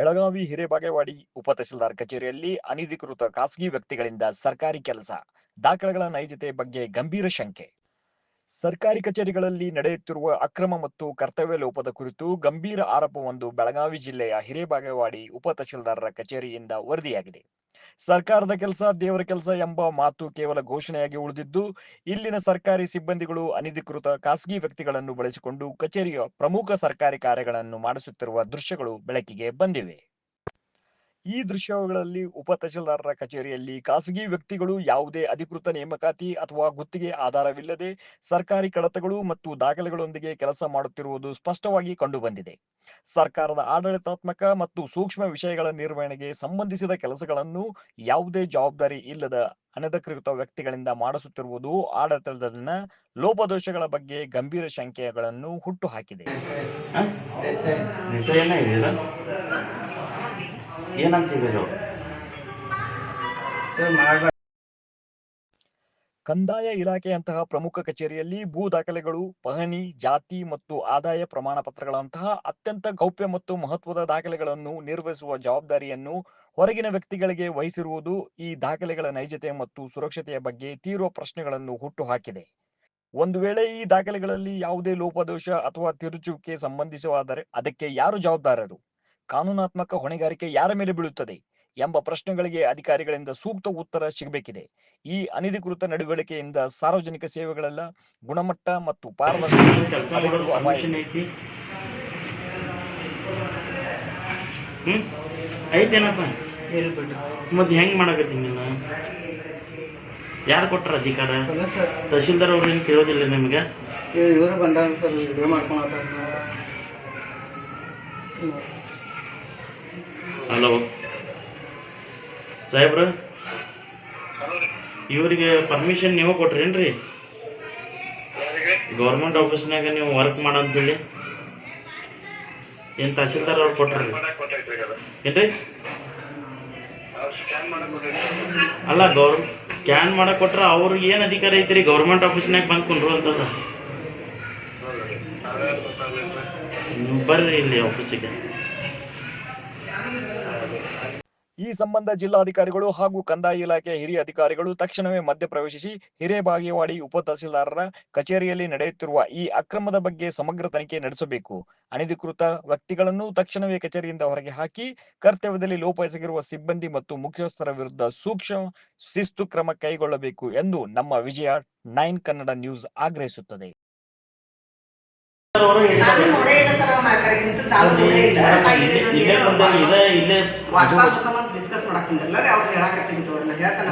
ಬೆಳಗಾವಿ ಹಿರೇಬಾಗೇವಾಡಿ ಉಪತಹಸೀಲ್ದಾರ್ ಕಚೇರಿಯಲ್ಲಿ ಅನಧಿಕೃತ ಖಾಸಗಿ ವ್ಯಕ್ತಿಗಳಿಂದ ಸರ್ಕಾರಿ ಕೆಲಸ ದಾಖಲೆಗಳ ನೈಜತೆ ಬಗ್ಗೆ ಗಂಭೀರ ಶಂಕೆ. ಸರ್ಕಾರಿ ಕಚೇರಿಗಳಲ್ಲಿ ನಡೆಯುತ್ತಿರುವ ಅಕ್ರಮ ಮತ್ತು ಕರ್ತವ್ಯ ಲೋಪದ ಕುರಿತು ಗಂಭೀರ ಆರೋಪವೊಂದು ಬೆಳಗಾವಿ ಜಿಲ್ಲೆಯ ಹಿರೇಬಾಗೇವಾಡಿ ಉಪತಹಸೀಲ್ದಾರರ ಕಚೇರಿಯಿಂದ ವರದಿಯಾಗಿದೆ. ಸರ್ಕಾರದ ಕೆಲಸ ದೇವರ ಕೆಲಸ ಎಂಬ ಮಾತು ಕೇವಲ ಘೋಷಣೆಯಾಗಿ ಉಳಿದಿದ್ದು, ಇಲ್ಲಿನ ಸರ್ಕಾರಿ ಸಿಬ್ಬಂದಿಗಳು ಅನಧಿಕೃತ ಖಾಸಗಿ ವ್ಯಕ್ತಿಗಳನ್ನು ಬಳಸಿಕೊಂಡು ಕಚೇರಿಯ ಪ್ರಮುಖ ಸರ್ಕಾರಿ ಕಾರ್ಯಗಳನ್ನು ಮಾಡಿಸುತ್ತಿರುವ ದೃಶ್ಯಗಳು ಬೆಳಕಿಗೆ ಬಂದಿವೆ. ಈ ದೃಶ್ಯಗಳಲ್ಲಿ ಉಪ ತಹಶೀಲ್ದಾರರ ಕಚೇರಿಯಲ್ಲಿ ಖಾಸಗಿ ವ್ಯಕ್ತಿಗಳು ಯಾವುದೇ ಅಧಿಕೃತ ನೇಮಕಾತಿ ಅಥವಾ ಗುತ್ತಿಗೆ ಆಧಾರವಿಲ್ಲದೆ ಸರ್ಕಾರಿ ಕಡತಗಳು ಮತ್ತು ದಾಖಲೆಗಳೊಂದಿಗೆ ಕೆಲಸ ಮಾಡುತ್ತಿರುವುದು ಸ್ಪಷ್ಟವಾಗಿ ಕಂಡುಬಂದಿದೆ. ಸರ್ಕಾರದ ಆಡಳಿತಾತ್ಮಕ ಮತ್ತು ಸೂಕ್ಷ್ಮ ವಿಷಯಗಳ ನಿರ್ವಹಣೆಗೆ ಸಂಬಂಧಿಸಿದ ಕೆಲಸಗಳನ್ನು ಯಾವುದೇ ಜವಾಬ್ದಾರಿ ಇಲ್ಲದ ಅನಧಿಕೃತ ವ್ಯಕ್ತಿಗಳಿಂದ ಮಾಡಿಸುತ್ತಿರುವುದು ಆಡಳಿತದಲ್ಲಿನ ಲೋಪದೋಷಗಳ ಬಗ್ಗೆ ಗಂಭೀರ ಶಂಕೆಗಳನ್ನು ಹುಟ್ಟುಹಾಕಿದೆ ನಿಜ ಕಂದಾಯ ಇಲಾಖೆಯಂತಹ ಪ್ರಮುಖ ಕಚೇರಿಯಲ್ಲಿ ಭೂ ದಾಖಲೆಗಳು ಪಹಣಿ ಜಾತಿ ಮತ್ತು ಆದಾಯ ಪ್ರಮಾಣ ಪತ್ರಗಳಂತಹ ಅತ್ಯಂತ ಗೌಪ್ಯ ಮತ್ತು ಮಹತ್ವದ ದಾಖಲೆಗಳನ್ನು ನಿರ್ವಹಿಸುವ ಜವಾಬ್ದಾರಿಯನ್ನು ಹೊರಗಿನ ವ್ಯಕ್ತಿಗಳಿಗೆ ವಹಿಸಿರುವುದು ಈ ದಾಖಲೆಗಳ ನೈಜತೆ ಮತ್ತು ಸುರಕ್ಷತೆಯ ಬಗ್ಗೆ ತೀವ್ರ ಪ್ರಶ್ನೆಗಳನ್ನು ಹುಟ್ಟುಹಾಕಿದೆ. ಒಂದು ವೇಳೆ ಈ ದಾಖಲೆಗಳಲ್ಲಿ ಯಾವುದೇ ಲೋಪದೋಷ ಅಥವಾ ತಿರುಚುವಿಕೆ ಸಂಬಂಧಿಸುವಾದರೆ ಅದಕ್ಕೆ ಯಾರು ಜವಾಬ್ದಾರರು? ಕಾನೂನಾತ್ಮಕ ಹೊಣೆಗಾರಿಕೆ ಯಾರ ಮೇಲೆ ಬೀಳುತ್ತದೆ ಎಂಬ ಪ್ರಶ್ನೆಗಳಿಗೆ ಅಧಿಕಾರಿಗಳಿಂದ ಸೂಕ್ತ ಉತ್ತರ ಸಿಗಬೇಕಿದೆ. ಈ ಅನಧಿಕೃತ ನಡವಳಿಕೆಯಿಂದ ಸಾರ್ವಜನಿಕ ಸೇವೆಗಳೆಲ್ಲ ಗುಣಮಟ್ಟ ಮತ್ತು ಪಾರದರ್ಶಕತೆ ಐತೇನಪ್ಪ? ಮತ್ತೆ ಹೆಂಗ್ ಮಾಡಕತ್ತಿ ನೀನು? ಯಾರು ಕೊಟ್ರ ಅಧಿಕಾರ? ತಹಶೀಲ್ದಾರ್ ಅವ್ರು ಏನು ಕೇಳೋದಿಲ್ಲ ನಿಮಗೆ? ಇವರು ಬಂದಾಗ ಸರ್ ವಿಡಿಯೋ ಮಾಡ್ಕೊಂಡು ಹಲೋ. ಸಾಹೇಬ್ರ, ಇವರಿಗೆ ಪರ್ಮಿಷನ್ ನೀವು ಕೊಟ್ರೇನ್ರಿ? ಗೌರ್ಮೆಂಟ್ ಆಫೀಸ್ನಾಗ ನೀವು ವರ್ಕ್ ಮಾಡಂತೇಳಿ ಏನು ತಹಸೀಲ್ದಾರ್ ಅವ್ರು ಕೊಟ್ರಿ ಏನ್ರಿ? ಅಲ್ಲ, ಗೌರ್ ಸ್ಕ್ಯಾನ್ ಮಾಡಕ್ ಕೊಟ್ರೆ ಅವ್ರಿಗೆ ಏನು ಅಧಿಕಾರ ಐತ್ರಿ? ಗೌರ್ಮೆಂಟ್ ಆಫೀಸ್ನಾಗ ಬಂದು ಕುಂಡ್ರು ನೀವು ಬರ್ರಿ ಇಲ್ಲಿ ಆಫೀಸಿಗೆ ಈ ಸಂಬಂಧ ಜಿಲ್ಲಾಧಿಕಾರಿಗಳು ಹಾಗೂ ಕಂದಾಯ ಇಲಾಖೆಯ ಹಿರಿಯ ಅಧಿಕಾರಿಗಳು ತಕ್ಷಣವೇ ಮಧ್ಯಪ್ರವೇಶಿಸಿ ಹಿರೇಬಾಗೇವಾಡಿ ಉಪ ತಹಸೀಲ್ದಾರರ ಕಚೇರಿಯಲ್ಲಿ ನಡೆಯುತ್ತಿರುವ ಈ ಅಕ್ರಮದ ಬಗ್ಗೆ ಸಮಗ್ರ ತನಿಖೆ ನಡೆಸಬೇಕು. ಅನಧಿಕೃತ ವ್ಯಕ್ತಿಗಳನ್ನು ತಕ್ಷಣವೇ ಕಚೇರಿಯಿಂದ ಹೊರಗೆ ಹಾಕಿ ಕರ್ತವ್ಯದಲ್ಲಿ ಲೋಪ ಎಸಗಿರುವ ಸಿಬ್ಬಂದಿ ಮತ್ತು ಮುಖ್ಯಸ್ಥರ ವಿರುದ್ಧ ಸೂಕ್ಷ್ಮ ಶಿಸ್ತು ಕ್ರಮ ಕೈಗೊಳ್ಳಬೇಕು ಎಂದು ನಮ್ಮ ವಿಜಯ ನೈನ್ ಕನ್ನಡ ನ್ಯೂಸ್ ಆಗ್ರಹಿಸುತ್ತದೆ. ನಾನು ನೋಡೇ ಇಲ್ಲ ಸರ್ ಅವ್ನ ಆ ಕಡೆ ನಿಂತು ನಾನು ನೋಡೇ ಇಲ್ಲ. ಇಲ್ಲಿ ಇದೊಂದು ಇಲ್ಲೇ ಏನೋ ಬಂದಾಗ ಇಲ್ಲೇ ಇಲ್ಲೇ ವಾಟ್ಸಾಪ್ ಸಂಬಂಧ ಡಿಸ್ಕಸ್ ಮಾಡಕ್ ಅವ್ರು ಹೇಳಕತ್ತೀನಿ ತೋರಿ ಹೇಳ್ತಾನೆ